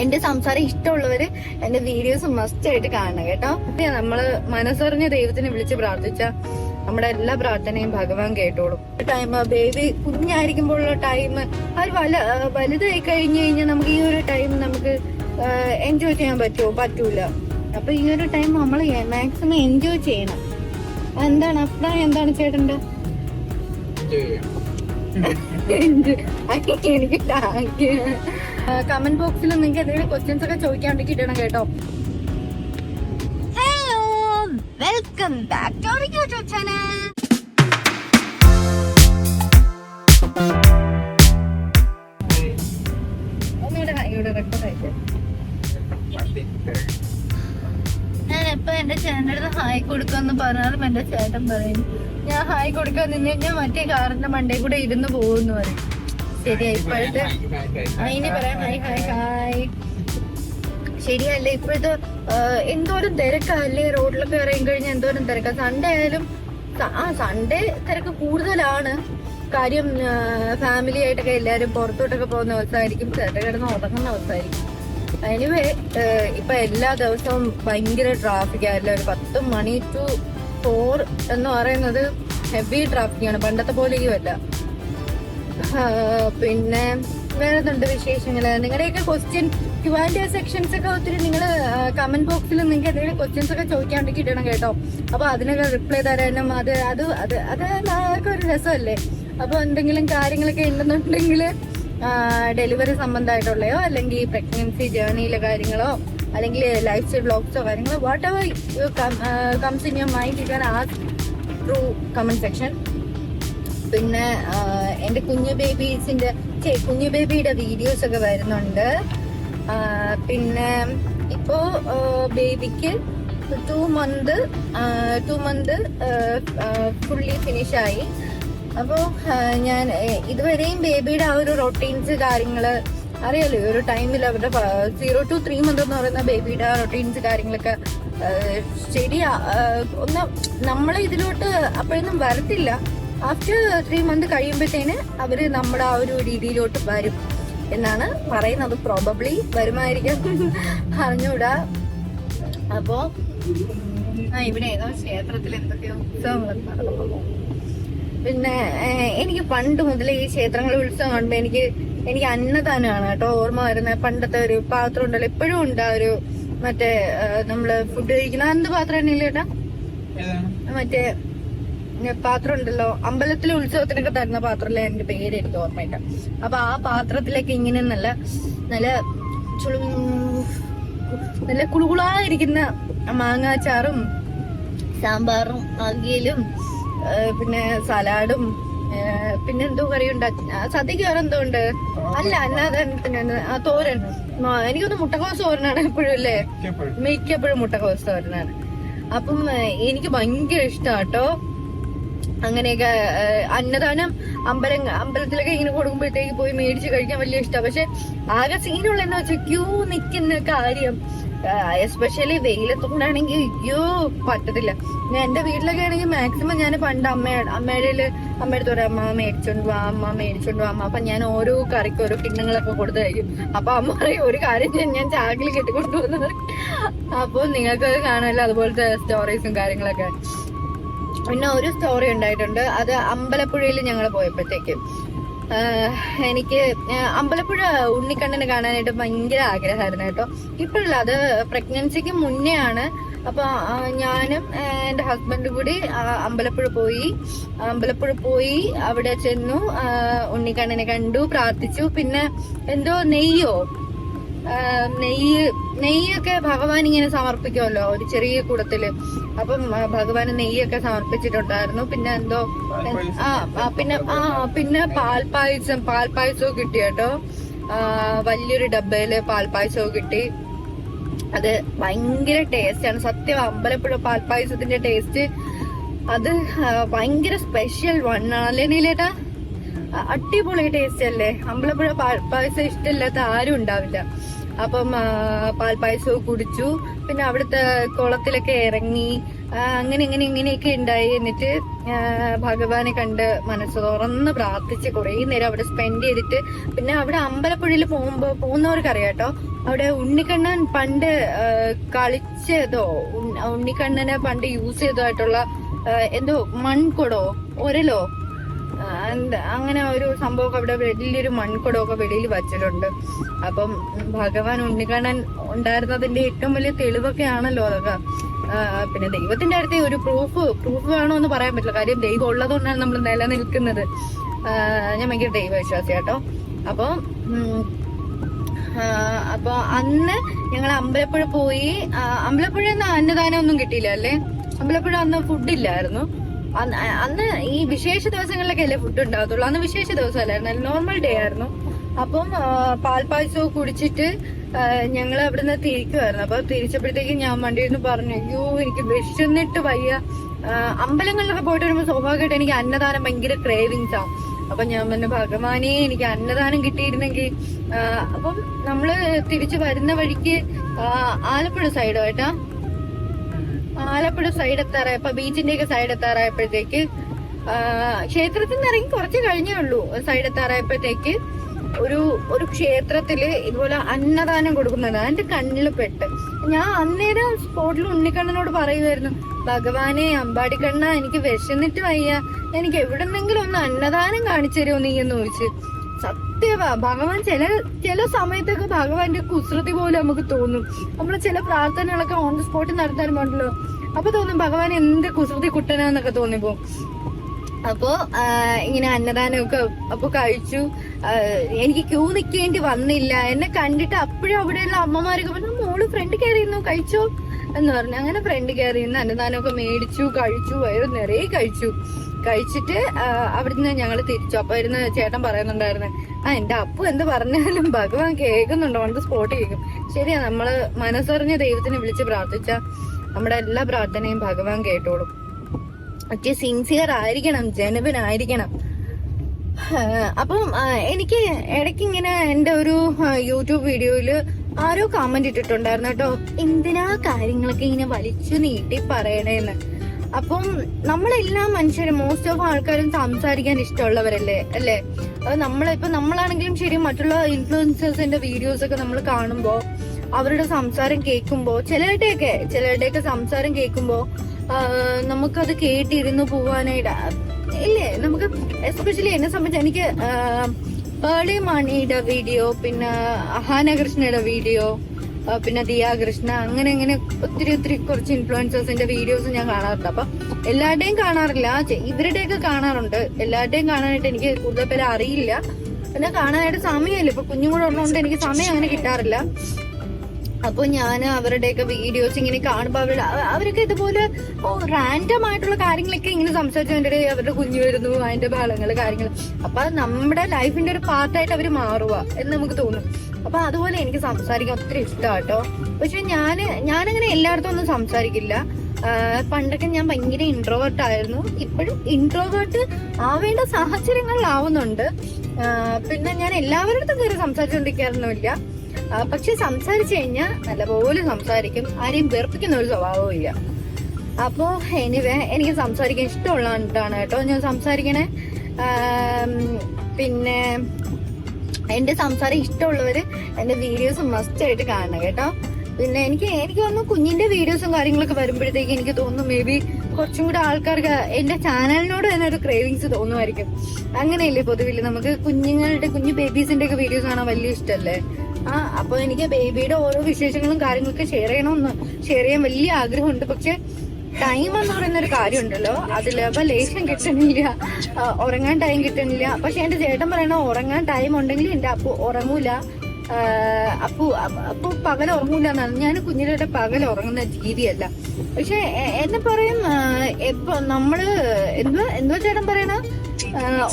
എന്റെ സംസാരം ഇഷ്ടമുള്ളവര് എന്റെ വീഡിയോസ് മസ്റ്റ് ആയിട്ട് കാണണം കേട്ടോ. നമ്മൾ മനസ്സറിഞ്ഞ ദൈവത്തിനെ വിളിച്ച് പ്രാർത്ഥിച്ച നമ്മുടെ എല്ലാ പ്രാർത്ഥനയും ഭഗവാൻ കേട്ടോളും. ടൈം ബേബി കുഞ്ഞായിരിക്കുമ്പോഴുള്ള ടൈം അത് വല വലുതായി കഴിഞ്ഞു കഴിഞ്ഞാൽ നമുക്ക് ഈ ഒരു ടൈം നമുക്ക് എൻജോയ് ചെയ്യാൻ പറ്റുമോ പറ്റൂല. അപ്പൊ ഈ ഒരു ടൈം നമ്മൾ മാക്സിമം എൻജോയ് ചെയ്യണം. എന്താണ് അഭിപ്രായം? എന്താണ് ചേട്ടന്റെ? എനിക്ക് താങ്ക് കമന്റ് ബോക്സിൽ നിങ്ങൾക്ക് എന്തെങ്കിലും ക്വസ്റ്റ്യൻസ് ഒക്കെ ചോദിക്കാൻ വേണ്ടി ഇടണം കേട്ടോ. Hello welcome back to YouTube channel ഞാൻ എപ്പോ എന്റെ ചേട്ടന്റെ അടുത്ത് ഹായ് കൊടുക്കാന്ന് പറഞ്ഞാലും എന്റെ ചേട്ടൻ പറയും ഞാൻ ഹായ് കൊടുക്കാൻ നിന്ന് കഴിഞ്ഞാൽ മറ്റേ കാറിന്റെ മണ്ടേ കൂടെ ഇരുന്ന് പോകുന്നു പറയും ശരിയാ ഇപ്പോഴത്തെ അതിന് പറയാം ഹായ് ഹായ് ഹായ് ശരിയല്ലേ ഇപ്പോഴത്തെ എന്തോരം തിരക്കല്ലേ റോഡിലൊക്കെ ഇറങ്ങി കഴിഞ്ഞാൽ എന്തോരം തിരക്കാ. സൺഡേ ആയാലും ആ സൺഡേ തിരക്ക് കൂടുതലാണ്. കാര്യം ഫാമിലി ആയിട്ടൊക്കെ എല്ലാവരും പുറത്തോട്ടൊക്കെ പോകുന്ന അവസ്ഥയായിരിക്കും ചേട്ടൻ കിടന്ന് ഉറങ്ങുന്ന അവസ്ഥയായിരിക്കും. എനിവേ ഇപ്പൊ എല്ലാ ദിവസവും ഭയങ്കര ട്രാഫിക് ആയിരുന്നു ഒരു പത്ത് മണി ടു ഫോർ എന്ന് പറയുന്നത് ഹെവി ട്രാഫിക്കാണ് പണ്ടത്തെ പോലെയും അല്ല. ആ, പിന്നെ വേറെ എന്തുണ്ട് വിശേഷങ്ങൾ? നിങ്ങളുടെയൊക്കെ ക്വസ്റ്റ്യൻ ക്യുവാൻഡി സെക്ഷൻസ് ഒക്കെ ഒത്തിരി നിങ്ങൾ കമന്റ് ബോക്സിൽ നിങ്ങൾക്ക് എന്തെങ്കിലും ക്വസ്റ്റ്യൻസ് ഒക്കെ ചോദിക്കാണ്ടെങ്കിൽ ഇടണം കേട്ടോ. അപ്പൊ അതിനൊക്കെ റിപ്ലൈ തരാനും അത് അത് അത് അത് എല്ലാവർക്കും ഒരു രസമല്ലേ? അപ്പൊ എന്തെങ്കിലും കാര്യങ്ങളൊക്കെ ഉണ്ടെന്നുണ്ടെങ്കിൽ ഡെലിവറി സംബന്ധമായിട്ടുള്ളയോ അല്ലെങ്കിൽ പ്രഗ്നൻസി ജേർണിയിലെ കാര്യങ്ങളോ അല്ലെങ്കിൽ ലൈഫ് സ്റ്റൈൽ ബ്ലോഗ്സോ കാര്യങ്ങളോ whatever comes in your mind you can ask through comment section പിന്നെ എന്റെ കുഞ്ഞു ബേബീസിന്റെ ചേ കുഞ്ഞു ബേബിയുടെ വീഡിയോസ് ഒക്കെ വരുന്നുണ്ട്. പിന്നെ ഇപ്പോൾ ബേബിക്ക് two month two month fully ഫിനിഷായി അപ്പോൾ ഞാൻ ഇതുവരെയും ബേബിയുടെ ആ ഒരു റൊട്ടീൻസ് കാര്യങ്ങൾ അറിയാലോ ഒരു ടൈമിൽ അവരുടെ സീറോ ടു ത്രീ മന്ത് എന്ന് പറയുന്ന ബേബിയുടെ റൊട്ടീൻസ് കാര്യങ്ങളൊക്കെ ശരിയാ ഒന്ന് നമ്മളെ ഇതിലോട്ട് അപ്പോഴൊന്നും വരത്തില്ല. ആഫ്റ്റർ ത്രീ മന്ത് കഴിയുമ്പോഴത്തേന് അവർ നമ്മുടെ ആ ഒരു രീതിയിലോട്ട് വരും എന്നാണ് പറയുന്നത്. പ്രോബബ്ലി വരുമായിരിക്കാം. അറിഞ്ഞൂടാ അപ്പോ ആ ഇവിടെ ഏതോ ക്ഷേത്രത്തിൽ എന്തൊക്കെയോ ഉത്സവങ്ങളൊക്കെ നടക്കുന്നു പിന്നെ എനിക്ക് പണ്ട് മുതലേ ഈ ക്ഷേത്രങ്ങളിൽ ഉത്സവം കാണുമ്പോ എനിക്ക് എനിക്ക് അന്നദാനമാണ് കേട്ടോ ഓർമ്മ വരുന്ന പണ്ടത്തെ ഒരു പാത്രം ഉണ്ടല്ലോ. എപ്പോഴും ഉണ്ട് ആ ഒരു മറ്റേ നമ്മൾ ഫുഡ് കഴിക്കുന്ന എന്ത് പാത്രം തന്നെയല്ലേ ചേട്ടാ മറ്റേ പാത്രം ഉണ്ടല്ലോ. അമ്പലത്തിലെ ഉത്സവത്തിനൊക്കെ തരുന്ന പാത്രമല്ലേ എന്റെ പേര് എനിക്ക് ഓർമ്മയില്ല. അപ്പൊ ആ പാത്രത്തിലേക്ക് ഇങ്ങനെ നല്ല നല്ല ചുളു നല്ല കുളുകുളായിരിക്കുന്ന മാങ്ങാച്ചാറും സാമ്പാറും അകിയലും പിന്നെ സലാഡും പിന്നെ എന്തോ കറി ഉണ്ടാക്കി സദ്യക്ക് വേറെ എന്തോ ഉണ്ട്? അല്ല അല്ലാതെ തോരൻ. എനിക്കൊന്ന് മുട്ടക്കോസ് തോരനാണ് എപ്പോഴും അല്ലേ? മിക്കപ്പോഴും. മുട്ടക്കോസ് തോരനാണ്. അപ്പം എനിക്ക് ഭയങ്കര ഇഷ്ടാട്ടോ. അങ്ങനെയൊക്കെ അന്നദാനം അമ്പലം അമ്പലത്തിലൊക്കെ ഇങ്ങനെ കൊടുക്കുമ്പോഴത്തേക്ക് പോയി മേടിച്ച് കഴിക്കാൻ വലിയ ഇഷ്ടമാണ് പക്ഷെ ആകെ സീനുള്ള എന്താ വെച്ചാൽ ക്യൂ നിൽക്കുന്ന കാര്യം. എസ്പെഷ്യലി വെയിലത്തുകൊണ്ടാണെങ്കിൽ അയ്യോ പറ്റത്തില്ല. ഞാൻ എന്റെ വീട്ടിലൊക്കെ ആണെങ്കിൽ മാക്സിമം ഞാൻ പണ്ട് അമ്മയാണ് അമ്മയുടെ അമ്മയുടെ അടുത്ത് അമ്മ മേടിച്ചോണ്ട് വാ അമ്മ മേടിച്ചോണ്ട് വാ അമ്മ. അപ്പൊ ഞാൻ ഓരോ കറിക്ക് ഓരോ കിണ്ണങ്ങളൊക്കെ കൊടുത്തു കഴിക്കും. അപ്പൊ അമ്മ പറയും ഒരു കാര്യം ഞാൻ ചാക്കിൽ കെട്ടിക്കൊണ്ടുപോകുന്നത് അപ്പൊ നിങ്ങൾക്ക് കാണുമല്ലോ അതുപോലത്തെ സ്റ്റോറീസും കാര്യങ്ങളൊക്കെ. പിന്നെ ഒരു സ്റ്റോറി ഉണ്ടായിട്ടുണ്ട്. അത് അമ്പലപ്പുഴയിൽ ഞങ്ങൾ പോയപ്പോഴത്തേക്കും. എനിക്ക് അമ്പലപ്പുഴ ഉണ്ണിക്കണ്ണനെ കാണാനായിട്ട് ഭയങ്കര ആഗ്രഹമായിരുന്നു കേട്ടോ. ഇപ്പോഴല്ല അത് പ്രഗ്നൻസിക്ക് മുന്നേ ആണ് അപ്പൊ ഞാനും എന്റെ ഹസ്ബൻഡും കൂടി അമ്പലപ്പുഴ പോയി. അമ്പലപ്പുഴ പോയി അവിടെ ചെന്നു ഉണ്ണിക്കണ്ണനെ കണ്ടു പ്രാർത്ഥിച്ചു. പിന്നെ എന്തോ നെയ്യോ നെയ്യ് നെയ്യൊക്കെ ഭഗവാൻ ഇങ്ങനെ സമർപ്പിക്കുമല്ലോ ഒരു ചെറിയ കൂടത്തിൽ അപ്പം ഭഗവാൻ ഭഗവാന് നെയ്യൊക്കെ സമർപ്പിച്ചിട്ടുണ്ടായിരുന്നു. പിന്നെ എന്തോ ആ പിന്നെ ആ പിന്നെ പാൽപ്പായസം പാൽപ്പായസവും കിട്ടി കേട്ടോ. വലിയൊരു ഡബ്ബയിൽ പാൽപ്പായസവും കിട്ടി. അത് ഭയങ്കര ടേസ്റ്റാണ്. ആണ് സത്യം അമ്പലപ്പുഴ പാൽപ്പായസത്തിന്റെ ടേസ്റ്റ് അത് ഭയങ്കര സ്പെഷ്യൽ വൺ ആണ് നീലേട്ടാ? അ- അടിപൊളി ടേസ്റ്റ് അല്ലേ അമ്പലപ്പുഴ പാൽപ്പായസം പായസം ഇഷ്ടമില്ലാത്ത ആരും ഉണ്ടാവില്ല. അപ്പം പാൽപ്പായസവും കുടിച്ചു. പിന്നെ അവിടുത്തെ കുളത്തിലൊക്കെ ഇറങ്ങി അങ്ങനെ ഇങ്ങനെ ഇങ്ങനെയൊക്കെ ഉണ്ടായി. എന്നിട്ട് ഭഗവാനെ കണ്ട് മനസ്സ് തുറന്ന് പ്രാർത്ഥിച്ച് കുറേ നേരം അവിടെ സ്പെൻഡ് ചെയ്തിട്ട് പിന്നെ അവിടെ അമ്പലപ്പുഴയിൽ പോകുമ്പോ പോകുന്നവർക്കറിയാട്ടോ അവിടെ ഉണ്ണിക്കണ്ണൻ പണ്ട് കളിച്ചതോ ഉണ്ണ- ഉണ്ണിക്കണ്ണനെ പണ്ട് യൂസ് ചെയ്തതായിട്ടുള്ള എന്തോ മൺകുടോ ഒരലോ അങ്ങനെ ഒരു സംഭവമൊക്കെ അവിടെ വലിയൊരു മൺകുടമൊക്കെ വെളിയിൽ വച്ചിട്ടുണ്ട്. അപ്പം ഭഗവാൻ ഉണ്ണിക്കണ്ണൻ ഉണ്ടായിരുന്നതിന്റെ ഏറ്റവും വലിയ തെളിവൊക്കെയാണല്ലോ അതൊക്കെ. പിന്നെ ദൈവത്തിന്റെ അടുത്ത് ഒരു പ്രൂഫ് പ്രൂഫ് വേണോ എന്ന് പറയാൻ പറ്റില്ല. കാര്യം ദൈവം ഉള്ളതുകൊണ്ടാണ് നമ്മൾ നിലനിൽക്കുന്നത്. ഞാൻ ഭയങ്കര ദൈവവിശ്വാസി കേട്ടോ. അപ്പൊ ഉം, അപ്പൊ അന്ന് ഞങ്ങൾ അമ്പലപ്പുഴ പോയി. അമ്പലപ്പുഴ അന്നദാനം ഒന്നും കിട്ടിയില്ല അല്ലേ? അമ്പലപ്പുഴ അന്ന് ഫുഡ് ഇല്ലായിരുന്നു. അന്ന് ഈ വിശേഷ ദിവസങ്ങളിലൊക്കെ അല്ലേ ഫുഡ് ഉണ്ടാകത്തുള്ളൂ. അന്ന് വിശേഷ ദിവസമല്ലായിരുന്നു? നോർമൽ ഡേ ആയിരുന്നു. അപ്പം പാൽപ്പായസവും കുടിച്ചിട്ട് ഞങ്ങൾ അവിടുന്ന് തിരിക്കുമായിരുന്നു അപ്പൊ തിരിച്ചപ്പോഴത്തേക്ക് ഞാൻ വണ്ടിയിൽ പറഞ്ഞു അയ്യോ എനിക്ക് വിശന്നിട്ട് വയ്യ. അമ്പലങ്ങളിലൊക്കെ പോയിട്ട് വരുമ്പോൾ സ്വാഭാവികമായിട്ട് എനിക്ക് അന്നദാനം ഭയങ്കര ക്രേവിങ്സ് ആണ് അപ്പൊ ഞാൻ പറഞ്ഞു ഭഗവാനെ എനിക്ക് അന്നദാനം കിട്ടിയിരുന്നെങ്കിൽ. അപ്പം നമ്മൾ തിരിച്ചു വരുന്ന വഴിക്ക് ആലപ്പുഴ സൈഡോ ഏട്ടാ ആലപ്പുഴ സൈഡ് എത്താറായപ്പോ ബീച്ചിന്റെ ഒക്കെ സൈഡ് എത്താറായപ്പോഴത്തേക്ക് ക്ഷേത്രത്തിൽ നിന്ന് ഇറങ്ങി കുറച്ച് കഴിഞ്ഞേ ഉള്ളൂ. സൈഡ് എത്താറായപ്പോഴത്തേക്ക് ഒരു ഒരു ക്ഷേത്രത്തിൽ ഇതുപോലെ അന്നദാനം കൊടുക്കുന്നത് എന്റെ കണ്ണിൽ പെട്ട്. ഞാൻ അന്നേരം സ്പോട്ടിൽ ഉണ്ണിക്കണ്ണനോട് പറയുമായിരുന്നു ഭഗവാനെ അമ്പാടിക്കണ്ണ എനിക്ക് വിശന്നിട്ട് വയ്യ. എനിക്ക് എവിടെന്നെങ്കിലും ഒന്ന് അന്നദാനം കാണിച്ചു തരുമോ നീ? എന്ന് ചോദിച്ചു. സത്യവാ. ഭഗവാൻ ചില ചില സമയത്തൊക്കെ ഭഗവാന്റെ കുസൃതി പോലെ നമുക്ക് തോന്നും. നമ്മൾ ചില പ്രാർത്ഥനകളൊക്കെ ഓൺ ദി സ്പോട്ടിൽ നടത്താറുണ്ടല്ലോ. അപ്പൊ തോന്നും ഭഗവാൻ എന്ത് കുസൃതി കുട്ടനാന്നൊക്കെ തോന്നിപ്പോ അപ്പോ ഇങ്ങനെ അന്നദാനമൊക്കെ അപ്പൊ കഴിച്ചു. എനിക്ക് ക്യൂ നിൽക്കേണ്ടി വന്നില്ല. എന്നെ കണ്ടിട്ട് അപ്പോഴും അവിടെയുള്ള അമ്മമാരൊക്കെ പറഞ്ഞു മോൾ ഫ്രണ്ട് കയറി ഇരുന്നു കഴിച്ചോ? എന്ന് പറഞ്ഞു. അങ്ങനെ ഫ്രണ്ട് കയറി ഇരുന്ന് അന്നദാനമൊക്കെ മേടിച്ചു കഴിച്ചു വയറ് നിറയെ കഴിച്ചു. കഴിച്ചിട്ട് അവിടുന്ന് ഞങ്ങൾ തിരിച്ചു. അപ്പൊ ഇരുന്ന് ചേട്ടൻ പറയുന്നുണ്ടായിരുന്നു ആ എന്റെ അപ്പു എന്ത് പറഞ്ഞാലും ഭഗവാൻ കേൾക്കുന്നുണ്ടോ? ഓൺ സ്പോട്ട് കേൾക്കും ശരിയാ നമ്മൾ മനസ്സറിഞ്ഞ ദൈവത്തിനെ വിളിച്ച് പ്രാർത്ഥിച്ച. നമ്മുടെ എല്ലാ പ്രാർത്ഥനയും ഭഗവാൻ കേട്ടോളും. ഒക്കെ സിൻസിയർ ആയിരിക്കണം ജനുവനായിരിക്കണം. അപ്പം എനിക്ക് ഇടയ്ക്ക് ഇങ്ങനെ എന്റെ ഒരു യൂട്യൂബ് വീഡിയോയിൽ ആരോ കമന്റ് ഇട്ടിട്ടുണ്ടായിരുന്നു കേട്ടോ. എന്തിനാ കാര്യങ്ങളൊക്കെ ഇങ്ങനെ വലിച്ചു നീട്ടി പറയണേന്ന്. അപ്പം നമ്മളെല്ലാ മനുഷ്യരും മോസ്റ്റ് ഓഫ് ആൾക്കാരും സംസാരിക്കാൻ ഇഷ്ടമുള്ളവരല്ലേ അല്ലേ? നമ്മളിപ്പോ നമ്മളാണെങ്കിലും ശരി മറ്റുള്ള ഇൻഫ്ലുവൻസേഴ്സിന്റെ വീഡിയോസ് ഒക്കെ നമ്മൾ കാണുമ്പോ അവരുടെ സംസാരം കേൾക്കുമ്പോ ചിലരുടെയൊക്കെ ചിലരുടെയൊക്കെ സംസാരം കേൾക്കുമ്പോ നമുക്കത് കേട്ടിരുന്നു പോവാനായിട്ട് ഇല്ലേ? നമുക്ക് എസ്പെഷ്യലി എന്നെ സംബന്ധിച്ച് എനിക്ക് പേളി മണിയുടെ വീഡിയോ പിന്നെ അഹാന കൃഷ്ണയുടെ വീഡിയോ പിന്നെ ദിയ കൃഷ്ണ അങ്ങനെ അങ്ങനെ ഒത്തിരി ഒത്തിരി കുറച്ച് ഇൻഫ്ലുവൻസേഴ്സിന്റെ വീഡിയോസ് ഞാൻ കാണാറുണ്ട്. അപ്പൊ എല്ലാവരുടെയും കാണാറില്ല. ഇവരുടെയൊക്കെ കാണാറുണ്ട്. എല്ലാവരുടെയും കാണാനായിട്ട് എനിക്ക് കൂടുതൽ പേരെ അറിയില്ല. പിന്നെ കാണാനായിട്ട് സമയമില്ല. ഇപ്പൊ കുഞ്ഞുങ്ങളുള്ളതുകൊണ്ട് എനിക്ക് സമയം അങ്ങനെ കിട്ടാറില്ല. അപ്പൊ ഞാൻ അവരുടെയൊക്കെ വീഡിയോസ് ഇങ്ങനെ കാണുമ്പോ അവരുടെ അവരൊക്കെ ഇതുപോലെ റാൻഡം ആയിട്ടുള്ള കാര്യങ്ങളൊക്കെ ഇങ്ങനെ സംസാരിച്ചതിന്റെ ഇടയിൽ അവരുടെ കുഞ്ഞു വരുന്നു അതിന്റെ ബഹളങ്ങൾ കാര്യങ്ങൾ അപ്പൊ അത് നമ്മുടെ ലൈഫിന്റെ ഒരു പാർട്ടായിട്ട് അവർ മാറുക എന്ന് നമുക്ക് തോന്നും. അപ്പൊ അതുപോലെ എനിക്ക് സംസാരിക്കാൻ ഒത്തിരി ഇഷ്ടമാട്ടോ പക്ഷെ ഞാൻ ഞാനങ്ങനെ എല്ലായിടത്തും ഒന്നും സംസാരിക്കില്ല. പണ്ടൊക്കെ ഞാൻ ഭയങ്കര ഇൻട്രോവേർട്ട് ആയിരുന്നു. ഇപ്പോഴും ഇൻട്രോവേർട്ട് ആവേണ്ട സാഹചര്യങ്ങളിലാവുന്നുണ്ട്. പിന്നെ ഞാൻ എല്ലാവരുടെ അടുത്തും കയറി സംസാരിച്ചുകൊണ്ടിരിക്കാറൊന്നുമില്ല പക്ഷെ സംസാരിച്ചു കഴിഞ്ഞാൽ നല്ലപോലെ സംസാരിക്കും. ആരെയും വെറുപ്പിക്കുന്ന ഒരു സ്വഭാവവും ഇല്ല. അപ്പോ എനിവേ എനിക്ക് സംസാരിക്കാൻ ഇഷ്ടമുള്ള ഇഷ്ടമുള്ളതാണ് കേട്ടോ ഞാൻ സംസാരിക്കണേ. പിന്നെ എന്റെ സംസാരം ഇഷ്ടമുള്ളവർ എന്റെ വീഡിയോസ് മസ്റ്റ് ആയിട്ട് കാണണം കേട്ടോ. പിന്നെ എനിക്ക് എനിക്ക് തോന്നുന്നു കുഞ്ഞിന്റെ വീഡിയോസും കാര്യങ്ങളൊക്കെ വരുമ്പോഴത്തേക്ക് എനിക്ക് തോന്നുന്നു മേ ബി കുറച്ചും കൂടെ ആൾക്കാർക്ക് എന്റെ ചാനലിനോട് തന്നെ ഒരു ക്രേവിങ്സ് തോന്നുമായിരിക്കും. അങ്ങനെയല്ലേ പൊതുവിൽ നമുക്ക് കുഞ്ഞുങ്ങളുടെ കുഞ്ഞു ബേബീസിന്റെ ഒക്കെ വീഡിയോസ് കാണാൻ വലിയ ഇഷ്ടമല്ലേ ആ അപ്പൊ എനിക്ക് ബേബിയുടെ ഓരോ വിശേഷങ്ങളും കാര്യങ്ങളൊക്കെ ഷെയർ ചെയ്യണമെന്ന് ഷെയർ ചെയ്യാൻ വലിയ ആഗ്രഹമുണ്ട്. പക്ഷെ ടൈം എന്ന് പറയുന്ന ഒരു കാര്യമുണ്ടല്ലോ അപ്പൊ ലേശം കിട്ടണില്ല ഉറങ്ങാൻ ടൈം കിട്ടണില്ല പക്ഷെ എന്റെ ചേട്ടൻ പറയണ ഉറങ്ങാൻ ടൈം ഉണ്ടെങ്കിൽ എന്റെ അപ്പു ഉറങ്ങൂല. അപ്പ- അപ്പു പകൽ ഉറങ്ങൂല എന്നാണ്. ഞാൻ കുഞ്ഞിലോട്ട് പകൽ ഉറങ്ങുന്ന ജീവിയല്ല. പക്ഷെ എന്നെ പറയും എപ്പൊ നമ്മൾ എന്തോ എന്തോ ചേട്ടൻ പറയണ?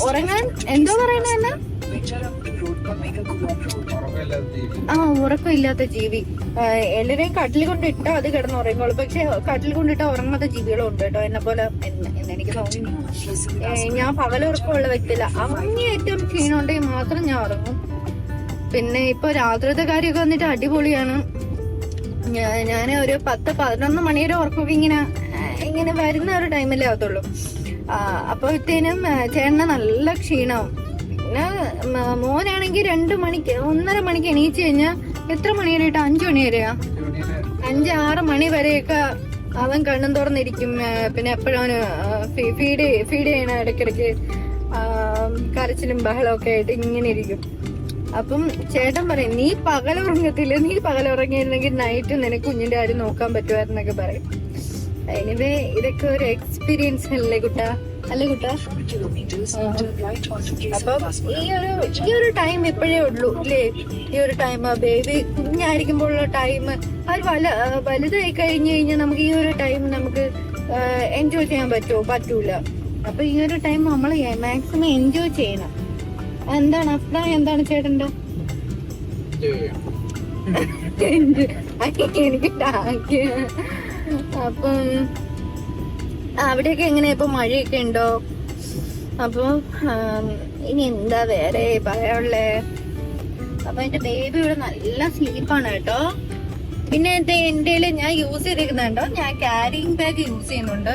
ഉറങ്ങാൻ എന്തോ പറയണ എന്നാ? ആ ഉറക്കമില്ലാത്ത ജീവി. എല്ലാരെയും കട്ടിൽ കൊണ്ടിട്ടാ അത് കിടന്ന് ഉറങ്ങുള്ളൂ. പക്ഷെ കട്ടിൽ കൊണ്ടിട്ട ഉറങ്ങാത്ത ജീവികളും ഉണ്ട് കേട്ടോ. എന്നെ പോലെ എനിക്ക് തോന്നി ഞാൻ പകലുറക്കമുള്ള വ്യക്തിയില്ല. അങ്ങേയറ്റം ഏറ്റവും ക്ഷീണമുണ്ടെങ്കിൽ മാത്രം ഞാൻ ഉറങ്ങും. പിന്നെ ഇപ്പൊ രാത്രിത്തെ കാര്യമൊക്കെ വന്നിട്ട് അടിപൊളിയാണ്. ഞാൻ ഒരു പത്ത് പതിനൊന്ന് മണിയുടെ ഉറക്കമൊക്കെ ഇങ്ങനെ ഇങ്ങനെ വരുന്ന ഒരു ടൈമിലേ ആകത്തുള്ളൂ അപ്പോഴത്തേനും ചേട്ടന് നല്ല ക്ഷീണവും പിന്നെ മോനാണെങ്കിൽ രണ്ട് മണിക്ക് ഒന്നര മണിക്ക് എണീച്ച് കഴിഞ്ഞാൽ എത്ര മണി വരെ കേട്ടോ അഞ്ചു മണി വരെയാ? അഞ്ച് ആറ് മണി വരെയൊക്കെ അവൻ കണ്ണും തുറന്നിരിക്കും. പിന്നെ എപ്പോഴും ഫീഡ് ഫീഡ് ചെയ്യണ ഇടയ്ക്കിടയ്ക്ക് കരച്ചിലും ഒക്കെ ആയിട്ട് ഇങ്ങനെ ഇരിക്കും. അപ്പം ചേട്ടൻ പറയും നീ പകൽ ഉറങ്ങത്തില്ല നീ പകൽ ഉറങ്ങിയിരുന്നെങ്കിൽ നൈറ്റ് നിനക്ക് കുഞ്ഞിന്റെ കാര്യം നോക്കാൻ പറ്റുമായിരുന്നൊക്കെ പറയും. എനിവേ ഇതൊക്കെ ഒരു എക്സ്പീരിയൻസ് അല്ലേ കുട്ടാ? അല്ലേ കുട്ടാ? അപ്പം ഈ ഒരു ഈ ഒരു ടൈം ഇപ്പോഴേ ഉള്ളൂ അല്ലേ ഈ ഒരു ടൈം ബേബി കുഞ്ഞായിരിക്കുമ്പോഴുള്ള ടൈം അത് വല വലുതായി കഴിഞ്ഞു കഴിഞ്ഞാൽ നമുക്ക് ഈ ഒരു ടൈം നമുക്ക് എൻജോയ് ചെയ്യാൻ പറ്റുമോ? പറ്റൂല. അപ്പൊ ഈ ഒരു ടൈം നമ്മൾ മാക്സിമം എൻജോയ് ചെയ്യണം. എന്താണ് അഭിപ്രായം? എന്താണ് ചേട്ടന്റെ? എനിക്ക് ടാങ്ക് അപ്പം അവിടെയൊക്കെ എങ്ങനെയാ ഇപ്പൊ മഴയൊക്കെ ഉണ്ടോ? അപ്പൊ ഇനി എന്താ വേറെ പറയാനുള്ളേ? അപ്പൊ എന്റെ ബേബി ഇവിടെ നല്ല സ്ലീപ്പാണ് കേട്ടോ. പിന്നെ എന്റെ ഞാൻ യൂസ് ചെയ്തിരിക്കുന്നുണ്ടോ. ഞാൻ ക്യാരിങ് ബാഗ് യൂസ് ചെയ്യുന്നുണ്ട്.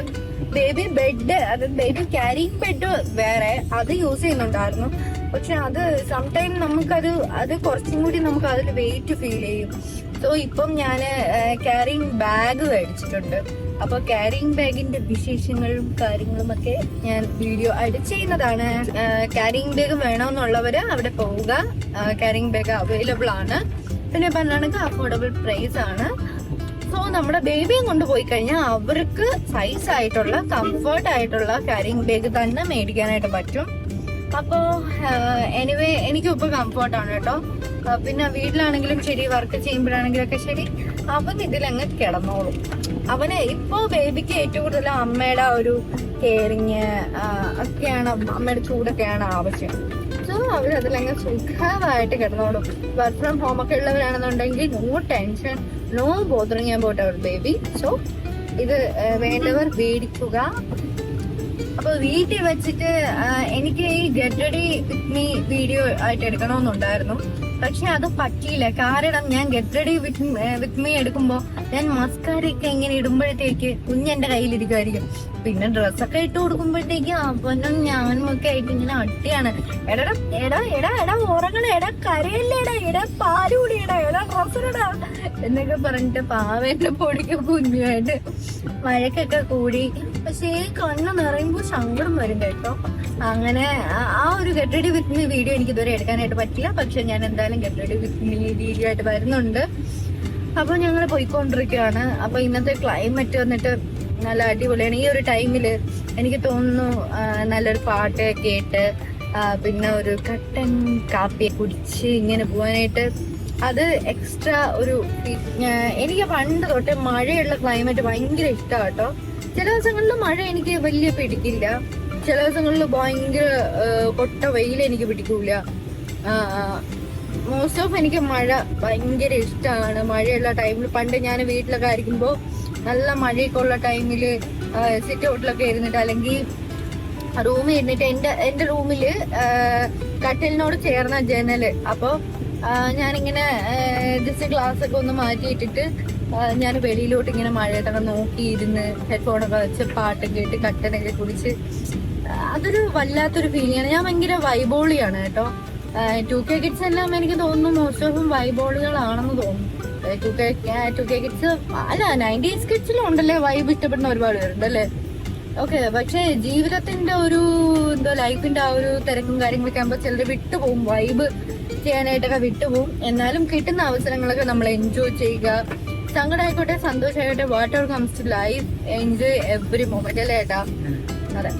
ബേബി ബെഡ് അത് ബേബി ക്യാരിങ് ബെഡ് വേറെ അത് യൂസ് ചെയ്യുന്നുണ്ടായിരുന്നു. പക്ഷെ അത് സംടൈം നമുക്കത് അത് കുറച്ചും കൂടി നമുക്ക് അതിൽ വെയിറ്റ് ഫീൽ ചെയ്യും. സോ ഇപ്പം ഞാൻ ക്യാരിങ് ബാഗ് മേടിച്ചിട്ടുണ്ട്. അപ്പൊ ക്യാരിങ് ബാഗിന്റെ വിശേഷങ്ങളും കാര്യങ്ങളും ഒക്കെ ഞാൻ വീഡിയോ ആയിട്ട് ചെയ്യുന്നതാണ്. ക്യാരിങ് ബാഗ് വേണമെന്നുള്ളവര് അവിടെ പോവുക. ക്യാരിങ് ബാഗ് അവൈലബിൾ ആണ്. പിന്നെ പറഞ്ഞാണെങ്കിൽ അഫോർഡബിൾ പ്രൈസ് ആണ്. സോ നമ്മുടെ ബേബിയും കൊണ്ട് പോയി കഴിഞ്ഞാൽ അവർക്ക് സൈസ് ആയിട്ടുള്ള കംഫർട്ട് ആയിട്ടുള്ള ക്യാരിങ് ബാഗ് തന്നെ മേടിക്കാനായിട്ട് പറ്റും. അപ്പോ എനിവേ എനിക്ക് ഇപ്പൊ കംഫർട്ടാണ് കേട്ടോ. പിന്നെ വീട്ടിലാണെങ്കിലും ശരി വർക്ക് ചെയ്യുമ്പോഴാണെങ്കിലും ഒക്കെ ശരി. അവൻ ഇതിലങ്ങ് കിടന്നോളും. അവന് ഇപ്പോ ബേബിക്ക് ഏറ്റവും കൂടുതൽ അമ്മയുടെ ഒരു കെയറിങ് ഒക്കെയാണ് അമ്മയുടെ ചൂടൊക്കെയാണ് ആവശ്യം. സോ അവർ അതിലങ്ങ് സുഖമായിട്ട് കിടന്നോളും. വർക്ക് ഫ്രം ഹോം ഒക്കെ ഉള്ളവരാണെന്നുണ്ടെങ്കിൽ no tension no bothering about our baby so ഇത് വേണ്ടവർ മേടിക്കുക അപ്പൊ വീട്ടിൽ വെച്ചിട്ട് എനിക്ക് ഈ get ready with me video ആയിട്ട് എടുക്കണമെന്നുണ്ടായിരുന്നു. പക്ഷെ അത് പറ്റിയില്ല. കാരണം ഞാൻ get ready with with me എടുക്കുമ്പോ ഞാൻ മസ്കാരയൊക്കെ ഇങ്ങനെ ഇടുമ്പോഴത്തേക്ക് കുഞ്ഞെന്റെ കയ്യിലിരിക്കുമായിരിക്കും പിന്നെ ഡ്രസ്സൊക്കെ ഇട്ട് കൊടുക്കുമ്പോഴത്തേക്ക് അവനും ഞാനും ഒക്കെ ആയിട്ട് ഇങ്ങനെ അട്ടിയാണ് എടാ എടാ എടാ എടാ ഉറങ്ങണ എടാ കരയല്ലേടാ എടാ പാൽ കുടിയടാ എടാ ഡ്രസ്സിനടാ എന്നൊക്കെ പറഞ്ഞിട്ട് പാവേന്റെ പൊടിക്ക് കുഞ്ഞുമായിട്ട് മഴക്കൊക്കെ കൂടി. പക്ഷേ കണ്ണ് നിറയുമ്പോൾ സങ്കടം വരും കേട്ടോ. അങ്ങനെ ആ- ഒരു get ready with me video എനിക്ക് ഇതുവരെ എടുക്കാനായിട്ട് പറ്റില്ല. പക്ഷെ ഞാൻ എന്തായാലും get ready with me video ആയിട്ട് വരുന്നുണ്ട്. അപ്പൊ ഞങ്ങൾ പോയിക്കൊണ്ടിരിക്കുകയാണ്. അപ്പൊ ഇന്നത്തെ ക്ലൈമറ്റ് വന്നിട്ട് നല്ല അടിപൊളിയാണ്. ഈ ഒരു ടൈമിൽ എനിക്ക് തോന്നുന്നു നല്ലൊരു പാട്ട് കേട്ട് പിന്നെ ഒരു കട്ടൻ കാപ്പി കുടിച്ച് ഇങ്ങനെ പോകാനായിട്ട് അത് എക്സ്ട്രാ ഒരു എനിക്ക് പണ്ട് തൊട്ടേ മഴയുള്ള ക്ലൈമറ്റ് ഭയങ്കര ഇഷ്ടമാണ് കേട്ടോ. ചില ദിവസങ്ങളിൽ മഴ എനിക്ക് വലിയ പിടിക്കില്ല. ചില ദിവസങ്ങളിൽ ഭയങ്കര പൊട്ട വെയിൽ എനിക്ക് പിടിക്കൂല. മോസ്റ്റ് ഓഫ് എനിക്ക് മഴ ഭയങ്കര ഇഷ്ടമാണ് മഴയുള്ള ടൈമിൽ പണ്ട് ഞാൻ വീട്ടിലൊക്കെ ആയിരിക്കുമ്പോൾ നല്ല മഴയൊക്കെ ഉള്ള ടൈമിൽ സിറ്റ് ഔട്ടിലൊക്കെ ഇരുന്നിട്ട് അല്ലെങ്കിൽ റൂമിൽ ഇരുന്നിട്ട് എന്റെ എന്റെ റൂമിൽ കട്ടിലിനോട് ചേർന്ന ജനൽ അപ്പോൾ ഞാനിങ്ങനെ ജസ്റ്റ് ഗ്ലാസ് ഒക്കെ ഒന്ന് മാറ്റിയിട്ടിട്ട് ഞാൻ വെളിയിലോട്ട് ഇങ്ങനെ മഴയത്തൊക്കെ നോക്കിയിരുന്ന് ഹെഡ്ഫോണൊക്കെ വെച്ച് പാട്ട് കേട്ട് കട്ടനൊക്കെ കുടിച്ച് അതൊരു വല്ലാത്തൊരു ഫീലിംഗ് ആണ്. ഞാൻ ഭയങ്കര വൈബോളിയാണ് കേട്ടോ. ടു കെ കിഡ്സ് എല്ലാം എനിക്ക് തോന്നുന്നു മോസ്റ്റ് ഓഫും വൈബോളികളാണെന്ന് തോന്നുന്നു. നയന്റീസ് കിഡ്സിലും ഉണ്ടല്ലേ വൈബ് ഇഷ്ടപ്പെടുന്ന ഒരുപാട് പേരുണ്ട് അല്ലേ? ഓക്കെ പക്ഷേ ജീവിതത്തിന്റെ ഒരു എന്തോ ലൈഫിന്റെ ആ ഒരു തിരക്കും കാര്യങ്ങളൊക്കെ ആകുമ്പോൾ ചിലർ വിട്ടുപോകും വൈബ് ചെയ്യാനായിട്ടൊക്കെ വിട്ടുപോകും എന്നാലും കിട്ടുന്ന അവസരങ്ങളൊക്കെ നമ്മൾ എൻജോയ് ചെയ്യുക. സങ്കടമായിക്കോട്ടെ സന്തോഷമായിക്കോട്ടെ whatever comes to life enjoy every moment അല്ലേ ഏട്ടാ? അതെ.